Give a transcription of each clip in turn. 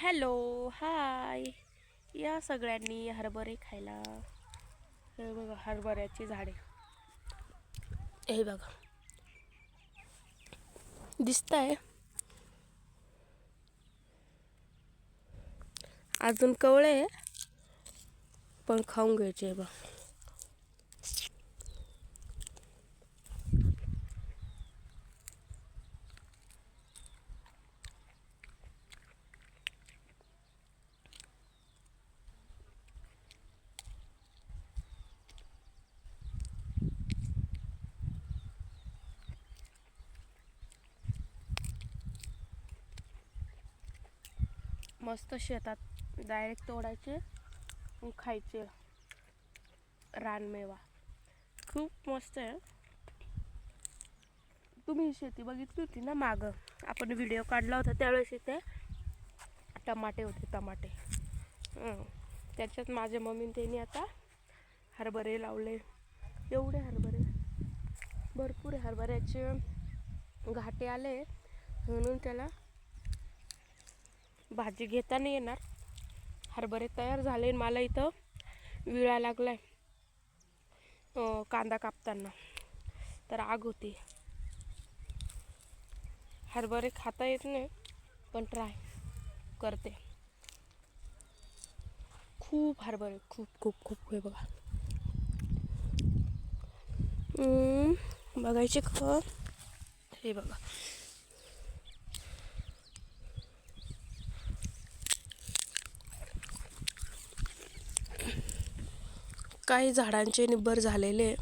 Hello hi. या सगळ्यांनी हरभरे खायला. हे बघा हरभऱ्याची झाडे. हे बघा. दिसत आहे अजून कवळे पण खाऊन घ्यायचे आहे बघ. मस्त शेतात डायरेक्ट तोडायचे आणि खायचे. रानमेवा. खूप मस्त आहे. तुम्ही शेती बघितली होती ना मागं? आपण व्हिडिओ काढला होता त्यावेळेस इथे. टमाटे होते टमाटे. त्याच्यात माझ्या मम्मीने त्यांनी आता हरभरे लावले. एवढे हरभरे. भरपूर हरभऱ्याचे घाटे आले. म्हणून त्याला भाजी घेताना येणार. हरभरे तयार झाले मला इथं विळा लागलाय. आहे कांदा कापताना. तर आग होती. हरभरे खाता येत नाही पण ट्राय करते. खूप हरभरे खूप खूप खूप हे बघा. बघायचे का हे बघा. काही झाडांचे निब्बर झालेले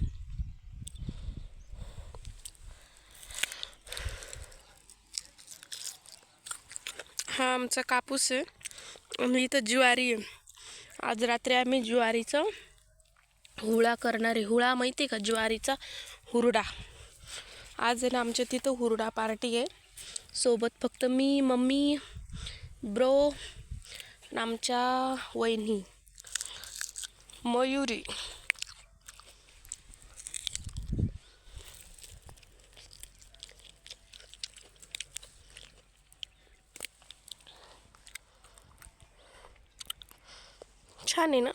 हा आमचा कापूस आहे. आणि इथं ज्वारी आहे. आज रात्री आम्ही ज्वारीचं हुळा करणारे हुळा माहिती आहे का? ज्वारीचा हुरडा. आज आहे ना आमच्या तिथं हुरडा पार्टी आहे. सोबत फक्त मी मम्मी ब्रो आमच्या वहिनी. मयुरी. छान आहे ना?